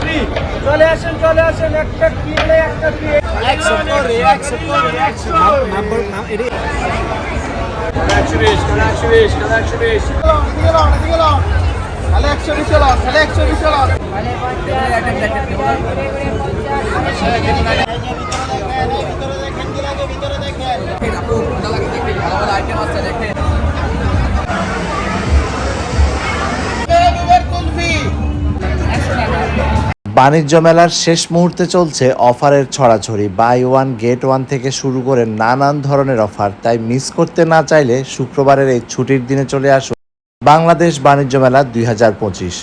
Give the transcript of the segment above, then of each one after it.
Free চলে আসেন চলে আসেন। একটা একটা ফ্রি একশো করে একশো করে একশো তাহলে বিশ হলো তাহলে একশো বিশ হলো বাণিজ্য মেলার শেষ মুহূর্তে চলছে অফারের ছড়াছড়ি। বাই ওয়ান, গেট ওয়ান থেকে শুরু করে নানান ধরনের অফার। তাই মিস করতে না চাইলে শুক্রবারের এই ছুটির দিনে চলে আসুন বাংলাদেশ বাণিজ্য মেলা দুই হাজার পঁচিশ।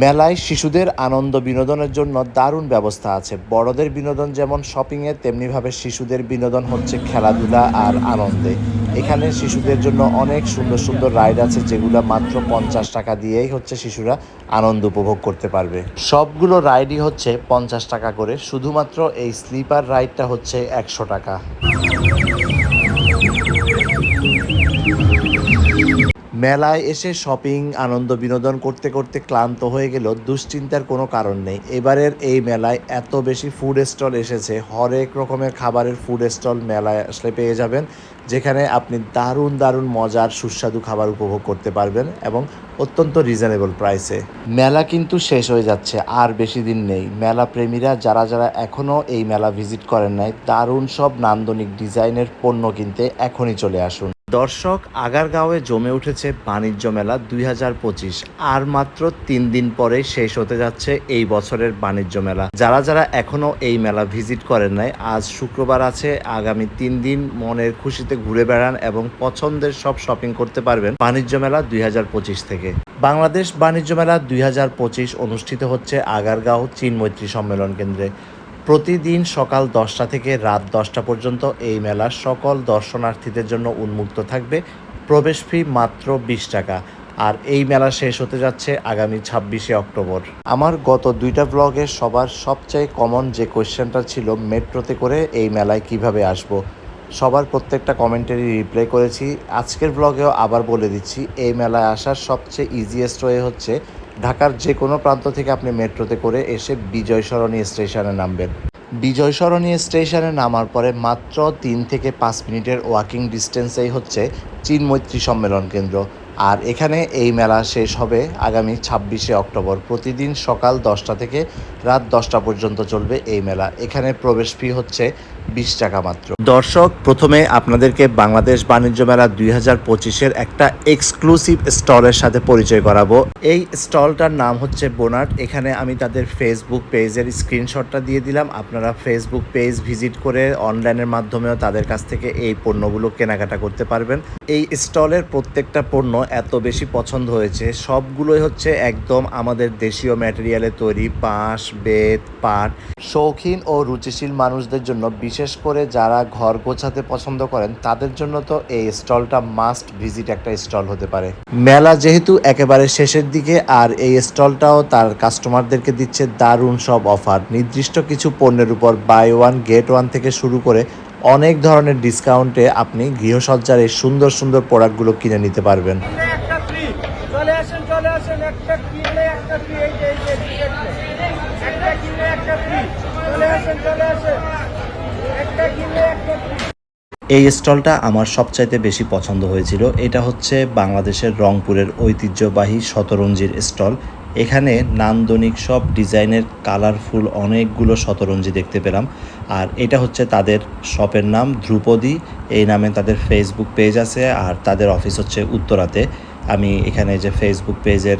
মেলায় শিশুদের আনন্দ বিনোদনের জন্য দারুণ ব্যবস্থা আছে। বড়দের বিনোদন যেমন শপিংয়ে তেমনিভাবে শিশুদের বিনোদন হচ্ছে খেলাধুলা আর আনন্দে। এখানে শিশুদের জন্য অনেক সুন্দর সুন্দর রাইড আছে, যেগুলো মাত্র পঞ্চাশ টাকা দিয়েই হচ্ছে শিশুরা আনন্দ উপভোগ করতে পারবে। সবগুলো রাইডই হচ্ছে পঞ্চাশ টাকা করে, শুধুমাত্র এই স্লিপার রাইডটা হচ্ছে একশো টাকা। মেলায় এসে শপিং, আনন্দ, বিনোদন করতে করতে ক্লান্ত হয়ে গেল। দুশ্চিন্তার কোনো কারণ নেই। এবারের এই মেলায় এত বেশি ফুড স্টল এসেছে। হরেক রকমের খাবারের ফুড স্টল মেলায় আসলে পেয়ে যাবেন, যেখানে আপনি দারুণ দারুণ মজার, সুস্বাদু খাবার উপভোগ করতে পারবেন এবং অত্যন্ত রিজনেবল প্রাইসে মেলা কিন্তু শেষ হয়ে যাচ্ছে, আর বেশি দিন নেই। মেলা প্রেমীরা যারা যারা এখনও এই মেলা ভিজিট করেন নাই, দারুণ সব নান্দনিক ডিজাইনের পণ্য কিনতে এখনই চলে আসুন। দর্শক আগারগাঁওয়ে জমে উঠেছে বাণিজ্য মেলা দুই হাজার পঁচিশ। আর মাত্র তিন দিন পরে শেষ হতে যাচ্ছে এই বছরের বাণিজ্য মেলা। যারা যারা এখনও এই মেলা ভিজিট করেন নাই, আজ শুক্রবার আছে, আগামী তিন দিন মনের খুশিতে ঘুরে বেড়ান এবং পছন্দের সব শপিং করতে পারবেন বাণিজ্য মেলা দুই হাজার পঁচিশ থেকে। বাংলাদেশ বাণিজ্য মেলা দুই হাজার পঁচিশ অনুষ্ঠিত হচ্ছে আগারগাঁও চীন মৈত্রী সম্মেলন কেন্দ্রে। প্রতিদিন সকাল দশটা থেকে রাত দশটা পর্যন্ত এই মেলা সকল দর্শনার্থীদের জন্য উন্মুক্ত থাকবে। প্রবেশ ফি মাত্র বিশ টাকা। আর এই মেলা শেষ হতে যাচ্ছে আগামী ছাব্বিশে অক্টোবর। আমার গত দুইটা ব্লগে সবার সবচেয়ে কমন যে কোয়েশ্চেনটা ছিল, মেট্রোতে করে এই মেলায় কীভাবে আসব? সবার প্রত্যেকটা কমেন্টারি রিপ্লাই করেছি। আজকের ব্লগেও আবার বলে দিচ্ছি, এই মেলায় আসার সবচেয়ে ইজিয়েস্ট ওয়ে হচ্ছে ঢাকার যে কোনো প্রান্ত থেকে আপনি মেট্রোতে করে এসে বিজয় সরণী স্টেশনে নামবেন। বিজয় সরণী স্টেশনে নামার পরে মাত্র তিন থেকে পাঁচ মিনিটের ওয়াকিং ডিস্টেন্সেই হচ্ছে চীন মৈত্রী সম্মেলন কেন্দ্র। আর এখানে এই মেলা শেষ হবে আগামী ছাব্বিশে অক্টোবর। প্রতিদিন সকাল দশটা থেকে রাত দশটা পর্যন্ত চলবে এই মেলা। এখানে প্রবেশ ফি হচ্ছে বিশ টাকা মাত্র। দর্শক, প্রথমে আপনাদেরকে বাংলাদেশ বাণিজ্য মেলা দুই হাজার পঁচিশের একটা এক্সক্লুসিভ স্টলের সাথে পরিচয় করাবো। এই স্টলটার নাম হচ্ছে বোনাট। এখানে আমি তাদের ফেসবুক পেজের স্ক্রিনশটটা দিয়ে দিলাম। আপনারা ফেসবুক পেজ ভিজিট করে অনলাইনের মাধ্যমেও তাদের কাছ থেকে এই পণ্যগুলো কেনাকাটা করতে পারবেন। এই স্টলের প্রত্যেকটা পণ্য এত বেশি পছন্দ হয়েছে। সবগুলোই হচ্ছে একদম আমাদের দেশীয় ম্যাটেরিয়ালে তৈরি, বাঁশ, বেত, পাট। শৌখিন ও রুচিশীল মানুষদের জন্য বিশেষ করে যারা ঘর গোছাতে পছন্দ করেন, তাদের জন্য তো এই স্টলটা মাস্ট ভিজিট একটা স্টল হতে পারে। মেলা যেহেতু একেবারে শেষের দিকে, আর এই স্টলটাও তার কাস্টমারদেরকে দিচ্ছে দারুণ সব অফার নির্দিষ্ট কিছু পণ্যের উপর বাই ওয়ান গেট ওয়ান থেকে শুরু করে অনেক ধরনের ডিসকাউন্টে আপনি গৃহসজ্জার এই সুন্দর সুন্দর প্রোডাক্টগুলো কিনে নিতে পারবেন। চলে আসেন চলে আসেন। এই স্টলটা আমার সবচাইতে বেশি পছন্দ হয়েছিল। এটা হচ্ছে বাংলাদেশের রংপুরের ঐতিহ্যবাহী শতরঞ্জির স্টল। এখানে নান্দনিক সব ডিজাইনের কালারফুল অনেকগুলো শতরঞ্জি দেখতে পেলাম। আর এটা হচ্ছে তাদের শপের নাম ধ্রুপদী। এই নামে তাদের ফেসবুক পেজ আছে আর তাদের অফিস হচ্ছে উত্তরাতে। আমি এখানে যে ফেসবুক পেজের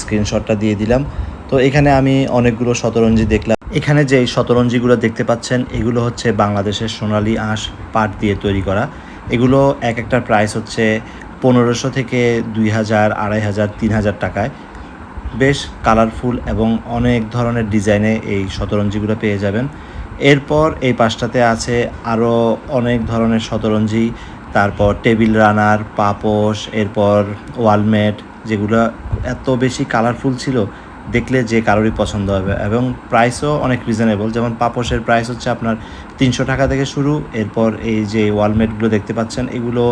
স্ক্রিনশটটা দিয়ে দিলাম। তো এখানে আমি অনেকগুলো শতরঞ্জি দেখলাম। এখানে যে শতরঞ্জিগুলো দেখতে পাচ্ছেন, এগুলো হচ্ছে বাংলাদেশের সোনালি আঁশ পাট দিয়ে তৈরি করা। এগুলো এক একটার প্রাইস হচ্ছে পনেরোশো থেকে দুই হাজার, আড়াই হাজার, তিন হাজার টাকায়। বেশ কালারফুল এবং অনেক ধরনের ডিজাইনে এই শতরঞ্জিগুলো পেয়ে যাবেন। এরপর এই পাশটাতে আছে আরও অনেক ধরনের শতরঞ্জি, তারপর টেবিল রানার, পাপোশ, এরপর ওয়ালমেট, যেগুলো এত বেশি কালারফুল ছিল দেখলে যে কারোরই পছন্দ হবে। এবং প্রাইসও অনেক রিজনেবল যেমন পাপোশের প্রাইস হচ্ছে আপনার তিনশো টাকা থেকে শুরু। এরপর এই যে ওয়ালমেটগুলো দেখতে পাচ্ছেন, এগুলো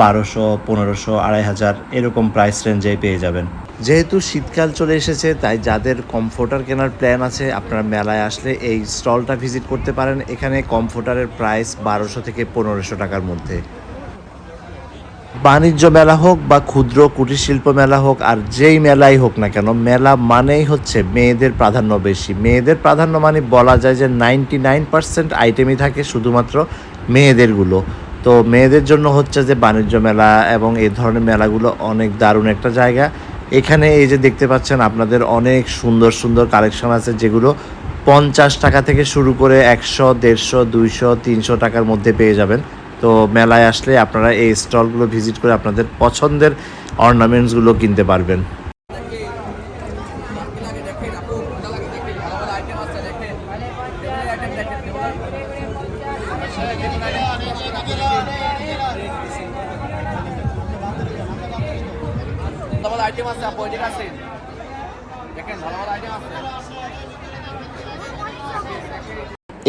বারোশো, পনেরোশো, আড়াই হাজার এরকম প্রাইস রেঞ্জে পেয়ে যাবেন। যেহেতু শীতকাল চলে এসেছে, তাই যাদের কমফোর্টার কেনার প্ল্যান আছে, আপনারা মেলায় আসলে এই স্টলটা ভিজিট করতে পারেন। এখানে কমফোর্টারের প্রাইস বারোশো থেকে পনেরোশো টাকার মধ্যে। বাণিজ্য মেলা হোক বা ক্ষুদ্র কুটির শিল্প মেলা হোক, আর যেই মেলাই হোক না কেন, মেলা মানেই হচ্ছে মেয়েদের প্রাধান্য বেশি। মেয়েদের প্রাধান্য মানে বলা যায় যে নাইনটি নাইন পার্সেন্ট আইটেমই থাকে শুধুমাত্র মেয়েদেরগুলো। তো মেয়েদের জন্য হচ্ছে যে বাণিজ্য মেলা এবং এই ধরনের মেলাগুলো অনেক দারুণ একটা জায়গা। এখানে এই যে দেখতে পাচ্ছেন, আপনাদের অনেক সুন্দর সুন্দর কালেকশন আছে যেগুলো পঞ্চাশ টাকা থেকে শুরু করে একশো, দেড়শো, দুইশো, তিনশো টাকার মধ্যে পেয়ে যাবেন। তো মেলায় আসলে আপনারা এই স্টলগুলো ভিজিট করে আপনাদের পছন্দের অর্নামেন্টসগুলো কিনতে পারবেন।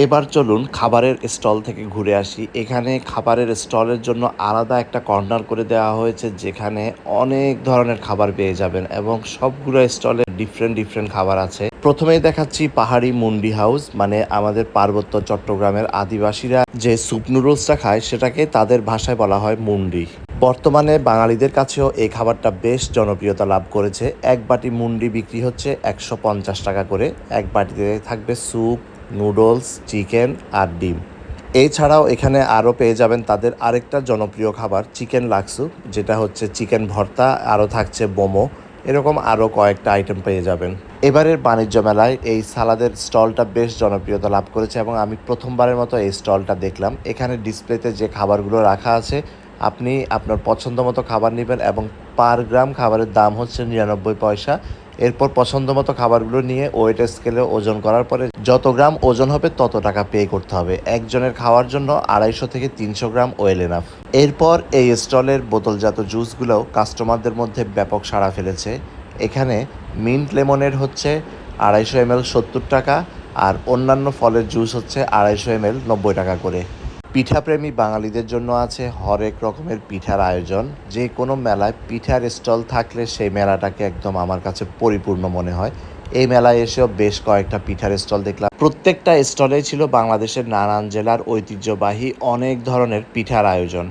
এবার চলুন খাবারের স্টল থেকে ঘুরে আসি। এখানে খাবারের স্টলের জন্য আলাদা একটা কর্নার করে দেওয়া হয়েছে, যেখানে অনেক ধরনের খাবার পেয়ে যাবেন এবং সবগুলো স্টলে ডিফারেন্ট ডিফারেন্ট খাবার আছে। প্রথমেই দেখাচ্ছি পাহাড়ি মুন্ডি হাউস মানে আমাদের পার্বত্য চট্টগ্রামের আদিবাসীরা যে স্যুপ নুডলসটা খায়, সেটাকে তাদের ভাষায় বলা হয় মুন্ডি। বর্তমানে বাঙালিদের কাছেও এই খাবারটা বেশ জনপ্রিয়তা লাভ করেছে। এক বাটি মুন্ডি বিক্রি হচ্ছে একশো পঞ্চাশ টাকা করে। এক বাটিতে থাকবে স্যুপ নুডলস, চিকেন আর ডিম। এছাড়াও এখানে আরও পেয়ে যাবেন তাদের আরেকটা জনপ্রিয় খাবার, চিকেন লাক্সু, যেটা হচ্ছে চিকেন ভর্তা, আরও থাকছে বোমো এরকম আরও কয়েকটা আইটেম পেয়ে যাবেন। এবারের বাণিজ্য মেলায় এই সালাদের স্টলটা বেশ জনপ্রিয়তা লাভ করেছে এবং আমি প্রথমবারের মতো এই স্টলটা দেখলাম। এখানে ডিসপ্লেতে যে খাবারগুলো রাখা আছে, আপনি আপনার পছন্দ মতো খাবার নেবেন এবং পার গ্রাম খাবারের দাম হচ্ছে নিরানব্বই পয়সা। এরপর পছন্দ মতো খাবারগুলো নিয়ে ওয়েট স্কেলে ওজন করার পরে যত গ্রাম ওজন হবে তত টাকা পে করতে হবে। একজনের খাওয়ার জন্য আড়াইশো থেকে তিনশো গ্রাম ওয়েল এনাফ। এরপর এই স্টলের বোতলজাত জুসগুলোও কাস্টমারদের মধ্যে ব্যাপক সাড়া ফেলেছে। এখানে মিন্ট লেমনের হচ্ছে আড়াইশো এমএল সত্তর টাকা আর অন্যান্য ফলের জুস হচ্ছে আড়াইশো এমএল নব্বই টাকা করে। পিঠাপ্রেমী বাঙালিদের জন্য আছে হরেক রকমের পিঠার আয়োজন। যে কোনো মেলায় পিঠার স্টল থাকলে সেই মেলাটাকে একদম আমার কাছে পরিপূর্ণ মনে হয়। এই মেলায় এসেও বেশ কয়েকটা পিঠার স্টল দেখলাম। প্রত্যেকটা স্টলেই ছিল বাংলাদেশের নানান জেলার ঐতিহ্যবাহী অনেক ধরনের পিঠার আয়োজন।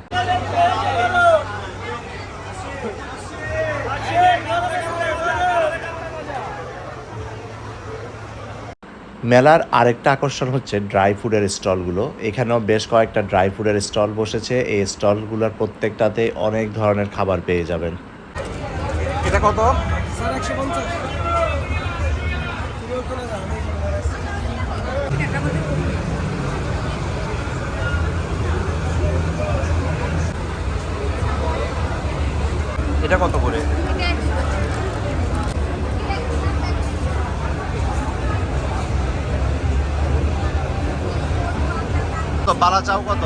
মেলার আরেকটা আকর্ষণ হচ্ছে ড্রাই ফুডের স্টলগুলো। এখানেও বেশ কয়েকটা ড্রাই ফুডের স্টল বসেছে। এই স্টলগুলোর প্রত্যেকটাতে অনেক ধরনের খাবার পেয়ে যাবেন। এটা কত? এটা কত করে? তো বালা চাও কত?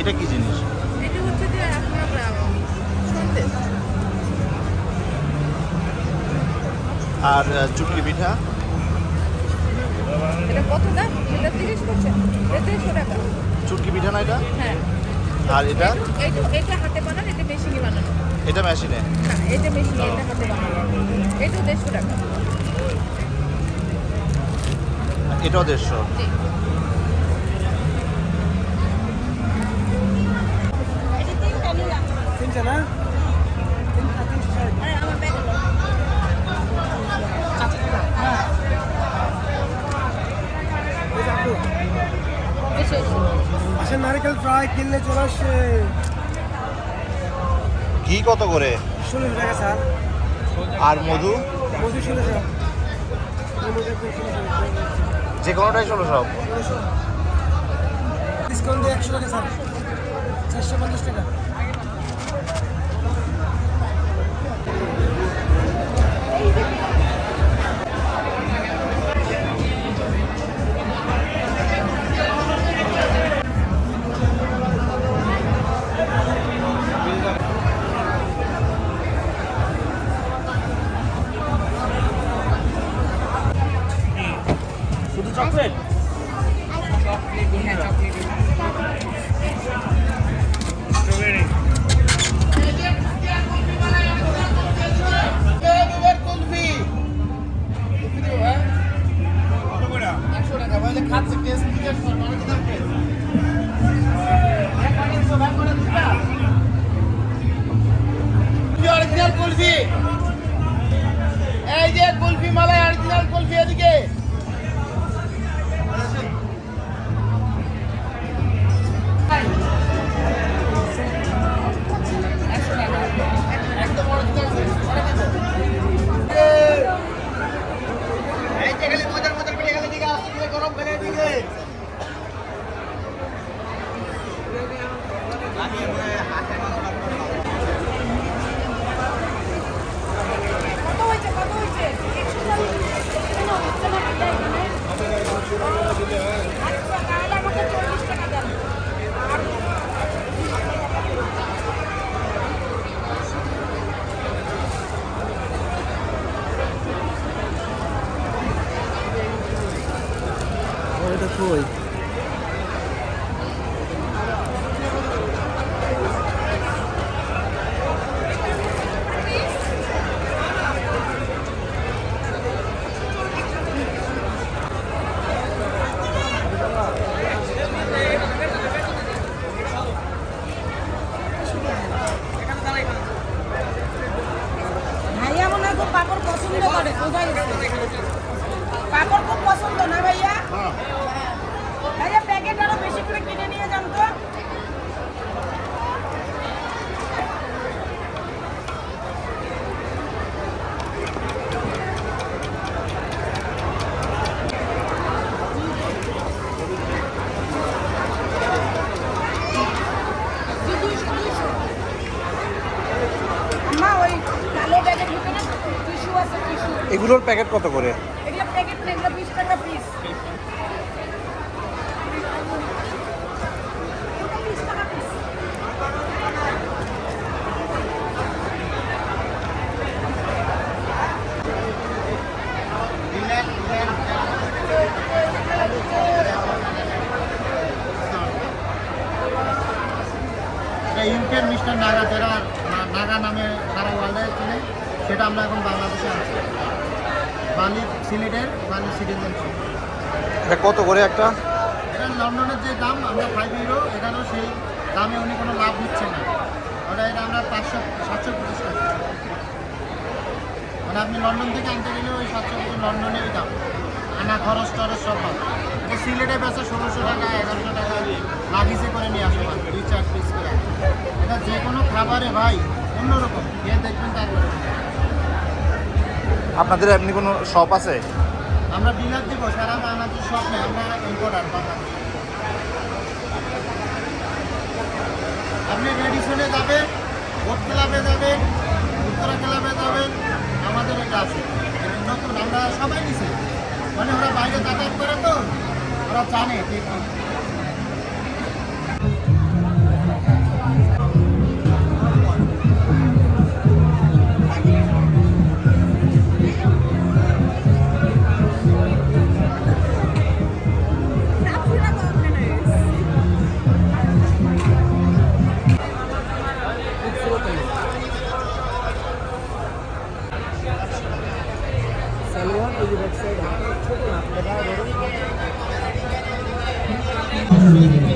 এটা কি জিনিস? আর চুটকি পিঠা? এটা কত দাম এটা তিরিশ করছে এটা দেড়শো টাকা চুটকি পিঠা না এটা? হ্যাঁ আর এটা? এটা এটা হাতে বানানো এটা মেশিনে বানানো। এটা মেশিনে না এটা মেশিনে এটা হাতে বানানো। এটা দেড়শো টাকা। এটাও দেড়শো? নারকেল ফ্রাই কিনলে চলে আসছে। ঘি কত করে? ষোলোশো টাকা স্যার। আর মধু? যে কোনোটাই ষোলো সব। ডিসকাউন্ট দিয়ে একশো টাকা স্যার। চারশো পঞ্চাশ টাকা। আসছে গরম ভাইয়া এগুলোর প্যাকেট কত এগুলো প্যাকেট না এগুলো বিশ টাকা পিস এটা ইউকের মিস্টার নাগা যারা না- নাগা নামে সারা ওয়ার্ল্ডে চিনে সেটা আমরা এখন বাংলাদেশে আছি বালি সিলেটের বালি সিটিজেনশিপ এটা কত করে একটা? এটা লন্ডনের যে দাম আমরা ফাইভ ইউরো এখানেও সেই দামে উনি কোনো লাভ নিচ্ছে না। ওটা এটা আমরা পাঁচশো সাতশো পঁচিশ টাকা। মানে আপনি লন্ডন থেকে আনতে গেলে ওই সাতশো পঁচিশ লন্ডনেরই দাম। আনা খরচ টরচ সব পাবে এটা সিলেটে বেচা ষোলোশো টাকা এগারোশো টাকা লাগিসে করে নিয়ে আসো দুই চার পিস করে। এটা যে কোনো খাবারে ভাই অন্যরকম খেয়ে দেখবেন তারপরে। আপনাদের এমনি কোনো শপ আছে? আমরা ডিলার দিব, সারা বাংলাদেশ সব আমরা ইম্পোর্টার বাংলাদেশ আপনি রেডিসনে যাবেন ভোট ক্লাবে যাবেন, উত্তরা ক্লাবে যাবেন, আমাদের এটা আছে। নতুন, আমরা সবাই নিছি। মানে ওরা বাইরে যাতায়াত করে তো, ওরা জানে যে কি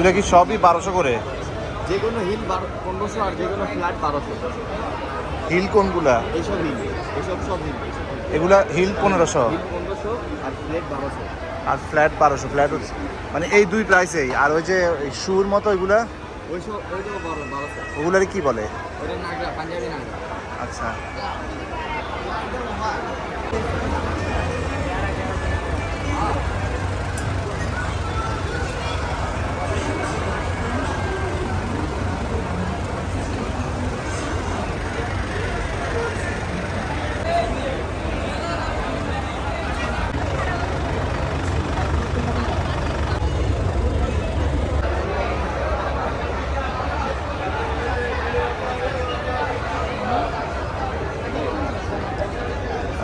এগুলো কি সবই বারোশো করে? যে কোনো হিল পনেরোশো আর যে কোনো ফ্ল্যাট বারোশো। হিল কোনগুলা? এইসব হিল এইসব সব হিল। এগুলা হিল পনেরোশো? হিল পনেরোশো আর প্লেট বারোশো। আর ফ্ল্যাট বারোশো ফ্ল্যাট মানে এই দুই প্রাইসেই আর ওই যে শুর মতো ওইগুলা ওগুলার কি বলে? আচ্ছা।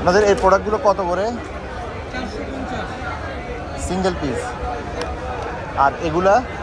আপনাদের এই প্রোডাক্টগুলো কত করে? সিঙ্গেল পিস আর এগুলা এগুলো?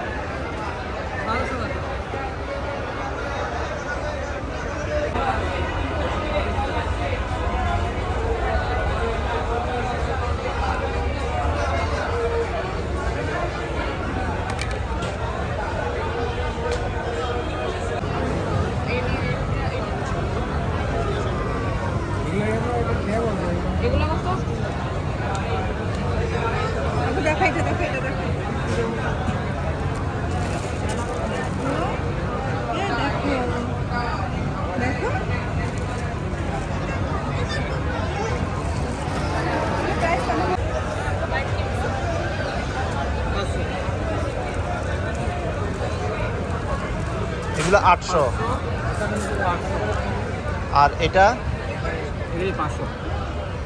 এগুলো আটশো। আর এটা? পাঁচশো।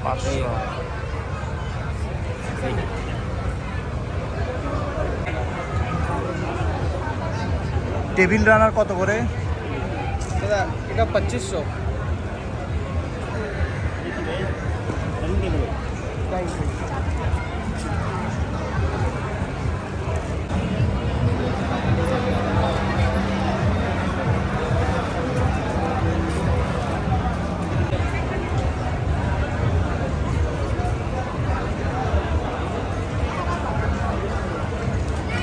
পাঁচশো। টেবিল রানার কত করে? দাদা এটা পঁচিশশো। Thank you.